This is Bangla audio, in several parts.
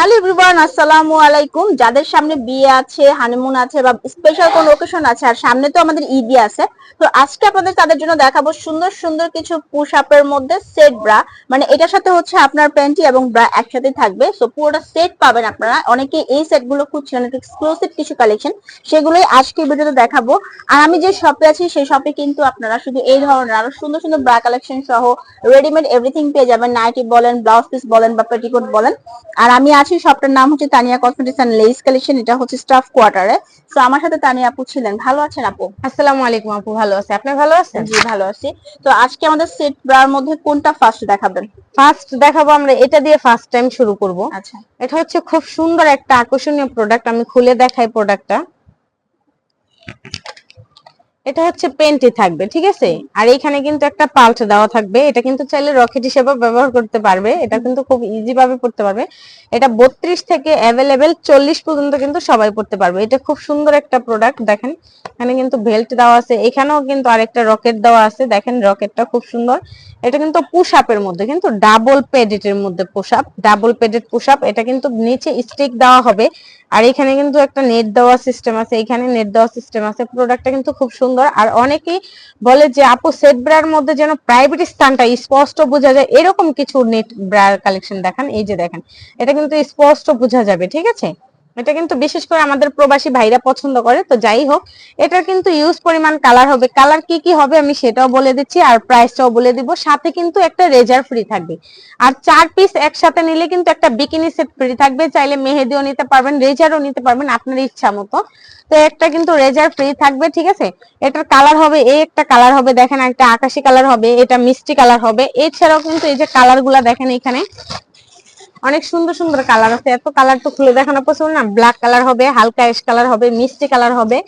হ্যালো এভরিওয়ান আসসালামু আলাইকুম যাদের সামনে বিয়ে আছে হানিমুন আছে বা স্পেশাল কোন ওকেশন আছে, আর সামনে তো আমাদের ঈদই আছে, তো আজকে আপনাদের তাদের জন্য দেখাবো সুন্দর সুন্দর কিছু পুশ আপের মধ্যে সেট ব্রা মানে এটার সাথে হচ্ছে আপনার প্যান্টি এবং ব্রা একসাথে থাকবে। সো পুরোটা সেট পাবেন আপনারা। অনেকে এই সেটগুলো খুঁজছিলেন একটু এক্সক্লুসিভ কিছু কালেকশন সেগুলোই আজকে ভিডিওতে দেখাবো। আর আমি যে শপে আছি, সেই শপে কিন্তু আপনারা শুধু এই ধরনের আরও সুন্দর সুন্দর ব্রা কালেকশন সহ রেডিমেড এভরিথিং পেয়ে যাবেন। নাইটি বলেন ব্লাউজ পিস বলেন বা পেটিকোট বলেন। আর আমি আছি শপটার নাম হচ্ছে Tania cosmetics and lace collection এটা হচ্ছে স্টাফ কোয়ার্টারে তো আমার সাথে তানিয়া আপু ছিলেন। ভালো আছেন আপু? আসসালামু আলাইকুম আপু ভালো আছে। আপনি ভালো আছেন? জি ভালো আছি। তো আজকে আমাদের সেট ব্রার মধ্যে কোনটা ফার্স্ট দেখাবেন? ফার্স্ট দেখাবো আমরা এটা দিয়ে ফার্স্ট টাইম শুরু করব। আচ্ছা। এটা হচ্ছে খুব সুন্দর একটা আকর্ষণীয় প্রোডাক্ট আমি খুলে দেখাই প্রোডাক্টটা এটা হচ্ছে পেন্টি থাকবে, ঠিক আছে? আর এখানে কিন্তু একটা পাল্ট দেওয়া থাকবে। এটা কিন্তু চাইলে রকেট হিসেবে ব্যবহার করতে পারবে। এটা কিন্তু খুব ইজি ভাবে পড়তে পারবে। এটা বত্রিশ থেকে অ্যাভেলেবেল চল্লিশ পর্যন্ত কিন্তু সবাই পড়তে পারবে। এটা খুব সুন্দর একটা প্রোডাক্ট দেখেন। এখানে কিন্তু বেল্ট দেওয়া আছে। এখানেও কিন্তু আরেকটা রকেট দেওয়া আছে। দেখেন, রকেটটা খুব সুন্দর। এটা কিন্তু পুশ আপের মধ্যে, কিন্তু ডাবল পেডেটের মধ্যে push up double padded push up এটা কিন্তু নিচে স্টিক দেওয়া হবে। আর এখানে কিন্তু একটা নেট দেওয়া সিস্টেম আছে। এখানে নেট দেওয়া সিস্টেম আছে। প্রোডাক্টটা কিন্তু খুব সুন্দর আর অনেকেই বলে যে, আপু সেট ব্রার মধ্যে যেন প্রাইভেট স্থানটা স্পষ্ট বোঝা যায়। এরকম কিছু নেট ব্রার কালেকশন দেখান। এই যে দেখেন, এটা কিন্তু স্পষ্ট বোঝা যাবে, ঠিক আছে? এটা কিন্তু বিশেষ করে আমাদের প্রবাসী ভাইরা পছন্দ করে, তো যাই হোক এটা কিন্তু ইউজ পরিমাণ কালার হবে। কালার কি কি হবে আমি সেটাও বলে দিচ্ছি, আর প্রাইসটাও বলে দিব। সাথে কিন্তু একটা রেজার ফ্রি থাকবে। আর চার পিস একসাথে নিলে কিন্তু একটা বিকিনি সেট ফ্রি থাকবে। চাইলে মেহেদিও নিতে পারবেন রেজারও নিতে পারবেন আপনার ইচ্ছা মতো। তো একটা কিন্তু রেজার ফ্রি থাকবে, ঠিক আছে? এটার কালার হবে এই একটা কালার হবে, দেখেন একটা আকাশি কালার হবে, এটা মিষ্টি কালার হবে। এছাড়াও কিন্তু এই যে কালারগুলা দেখেন এখানে অনেক সুন্দর সুন্দর কালার আছে। এত কালার তো খুলে দেখানো পছন্দ না। ব্ল্যাক কালার হবে হালকা অ্যাশ কালার হবে মিষ্টি কালার হবে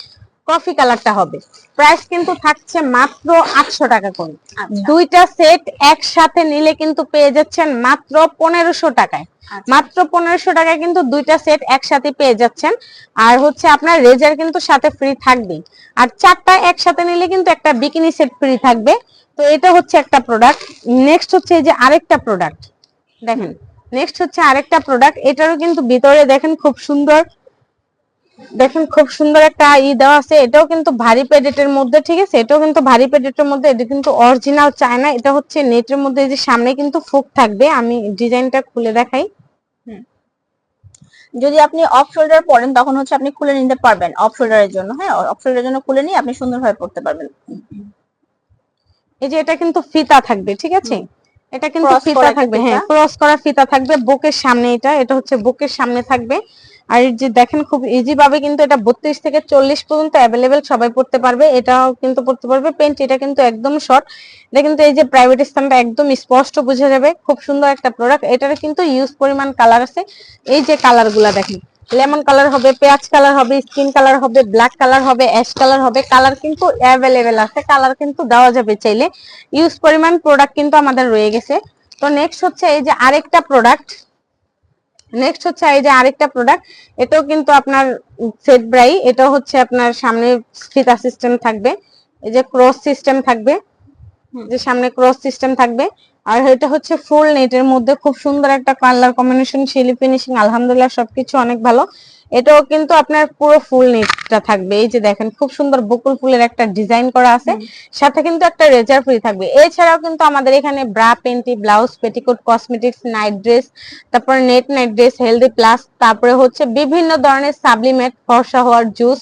কফি কালারটা হবে। প্রাইস কিন্তু থাকছে মাত্র আটশো টাকা করে। আচ্ছা। দুইটা সেট একসাথে নিলে কিন্তু পেয়ে যাচ্ছেন মাত্র পনেরোশো টাকায়। আচ্ছা। মাত্র পনেরোশো টাকায় কিন্তু দুইটা সেট একসাথে পেয়ে যাচ্ছেন। আর হচ্ছে আপনার রেজার কিন্তু সাথে ফ্রি থাকবে আর চারটা একসাথে নিলে কিন্তু একটা বিকিনি সেট ফ্রি থাকবে। তো এটা হচ্ছে একটা প্রোডাক্ট নেক্সট হচ্ছে এই যে আরেকটা প্রোডাক্ট দেখেন। নেক্সট হচ্ছে আরেকটা প্রোডাক্ট এটারও কিন্তু ভিতরে দেখেন খুব সুন্দর দেখেন খুব সুন্দর একটা ই দেওয়া আছে। এটাও কিন্তু ভারী পেডেটের মধ্যে ঠিক আছে? এটাও কিন্তু ভারী পেডেটের মধ্যে এটা কিন্তু অরিজিনাল চায়না এটা হচ্ছে নেটের মধ্যে যে সামনে কিন্তু ফুক থাকবে আমি ডিজাইনটা খুলে দেখাই। যদি আপনি অফ শোল্ডার পরেন তখন হচ্ছে আপনি খুলে নিতে পারবেন অফ শোল্ডারের জন্য হ্যাঁ? অফ শোল্ডারের জন্য খুলে নিয়ে আপনি সুন্দরভাবে পড়তে পারবেন। এই যে এটা কিন্তু ফিতা থাকবে ঠিক আছে? এটা কিন্তু ফিতা থাকবে হ্যাঁ ক্রস করা ফিতা থাকবে বুকের সামনে এটা এটা হচ্ছে বুকের সামনে থাকবে। আর এই যে দেখেন খুব ইজি ভাবে কিন্তু এটা বত্রিশ থেকে চল্লিশ পর্যন্ত অ্যাভেলেবেল সবাই পড়তে পারবে এটাও কিন্তু পড়তে পারবে পেন্ট এটা কিন্তু একদম শর্ট এটা কিন্তু এই যে প্রাইভেট স্থানটা একদম স্পষ্ট বোঝা যাবে খুব সুন্দর একটা প্রোডাক্ট এটার কিন্তু ইউজ পরিমাণ কালার আছে। এই যে কালারগুলা দেখেন লেমন কালার হবে পেঁয়াজ কালার হবে স্কিন কালার হবে ব্ল্যাক কালার হবে অ্যাশ কালার হবে। কালার কিন্তু অ্যাভেলেবেল আছে কালার কিন্তু দেওয়া যাবে চাইলে। ইউজ পরিমাণ প্রোডাক্ট কিন্তু আমাদের রয়ে গেছে। তো নেক্সট হচ্ছে এই যে আরেকটা প্রোডাক্ট নেক্সট হচ্ছে এই যে আরেকটা প্রোডাক্ট এটাও কিন্তু আপনার সেট ব্রাই এটাও হচ্ছে আপনার সামনে ফিতা সিস্টেম থাকবে। এই যে ক্রস সিস্টেম থাকবে। যে সামনে ক্রস সিস্টেম থাকবে। আর এটা হচ্ছে ফুল নেটের মধ্যে খুব সুন্দর একটা কালার কম্বিনেশন শিলি ফিনিশিং আলহামদুলিল্লাহ সবকিছু অনেক ভালো। এটাও কিন্তু আপনার পুরো ফুল নেটটা থাকবে। এই যে দেখেন খুব সুন্দর বকুল ফুলের একটা ডিজাইন করা আছে। সাথে কিন্তু একটা রেজার ফ্রি থাকবে। এছাড়াও কিন্তু আমাদের এখানে bra panty blouse petticoat cosmetics night dress তারপর net night dress healthy plus তারপরে হচ্ছে বিভিন্ন ধরনের সাবলিমেট ফর্সা হওয়ার জুস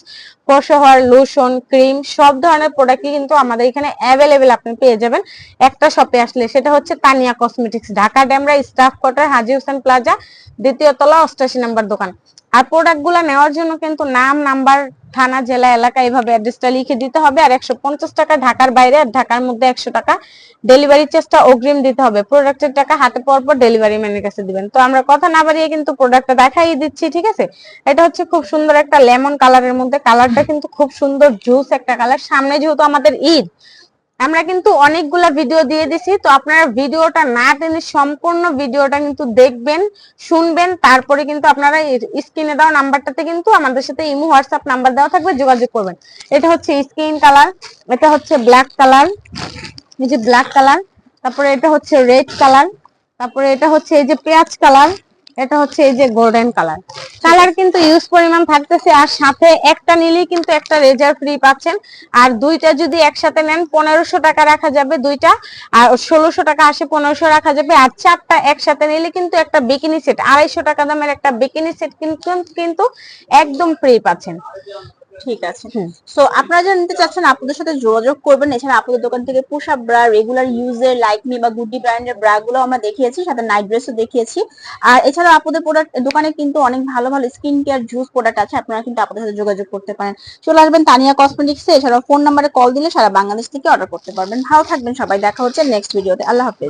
ফর্সা লোশন ক্রিম সব ধরনের প্রোডাক্টই কিন্তু আমাদের এখানে অ্যাভেলেবেল আপনি পেয়ে যাবেন। একটা শপে আসলে সেটা হচ্ছে Tania cosmetics Dhaka Demra staff quarter Haji Hossain plaza দ্বিতীয় তলা অষ্টাশি নাম্বার দোকান। আর প্রোডাক্টগুলা নেওয়ার জন্য কিন্তু নাম নাম্বার থানা, জেলা, এলাকা এইভাবে অ্যাড্রেসটা লিখে দিতে হবে। আর একশো পঞ্চাশ টাকা ঢাকার বাইরে আর ঢাকার মধ্যে একশো টাকা ডেলিভারি চেষ্টা অগ্রিম দিতে হবে। প্রোডাক্টের টাকা হাতে পাওয়ার পর ডেলিভারি ম্যানের কাছে দিবেন। তো আমরা কথা না বাড়িয়ে কিন্তু প্রোডাক্টটা দেখাই দিচ্ছি, ঠিক আছে? এটা হচ্ছে খুব সুন্দর একটা লেমন কালারের মধ্যে। কালারটা কিন্তু খুব সুন্দর জুস একটা কালার সামনে যেহেতু আমাদের ঈদ আমরা কিন্তু অনেকগুলা ভিডিও দিয়ে দিছি, তো আপনারা ভিডিওটা না টেনে সম্পূর্ণ ভিডিওটা কিন্তু দেখবেন, শুনবেন, তারপরে কিন্তু আপনারা স্ক্রিনে দেওয়া নাম্বারটাতে কিন্তু আমাদের সাথে ইমো, হোয়াটসঅ্যাপ নাম্বার দেওয়া থাকবে, যোগাযোগ করবেন। এটা হচ্ছে স্কিন কালার, এটা হচ্ছে ব্ল্যাক কালার, এই যে ব্ল্যাক কালার, তারপরে এটা হচ্ছে রেড কালার, তারপরে এটা হচ্ছে এই যে পেঁয়াজ কালার এটা হচ্ছে এই যে গোল্ডেন কালার কালার কিন্তু ইউজ পরিমাণ থাকতেছে, আর সাথে একটা নিলেই কিন্তু একটা রেজার ফ্রি পাচ্ছেন। আর দুইটা যদি একসাথে নেন, পনেরোশো টাকা রাখা যাবে দুইটা, আর ষোলোশো টাকা আসে পনেরোশো রাখা যাবে। আর চারটা একসাথে নিলে কিন্তু একটা বিকিনি সেট আড়াইশো টাকা দামের একটা বিকিনি সেট কিন্তু কিন্তু একদম ফ্রি পাচ্ছেন। ঠিক আছে। সো আপনারা যারা নিতে চাচ্ছেন আপনাদের সাথে যোগাযোগ করবেন। এছাড়া আপনাদের দোকান থেকে আপ ব্রা রেগুলার ইউজের লাইক মি বা গুডি ব্র্যান্ডের ব্রা গুলো আমরা দেখিয়েছি সাথে নাইট ড্রেসও দেখিয়েছি। আর এছাড়া আপনাদের প্রোডাক্ট দোকানে কিন্তু অনেক ভালো ভালো স্কিন কেয়ার জুস প্রোডাক্ট আছে আপনারা কিন্তু আপনাদের সাথে যোগাযোগ করতে পারেন। চলে আসবেন তানিয়া কসমেটিক্স এছাড়াও ফোন নাম্বারে কল দিলে সারা বাংলাদেশ থেকে অর্ডার করতে পারবেন। ভালো থাকবেন সবাই দেখা হচ্ছে নেক্সট ভিডিওতে আল্লাহ হাফেজ।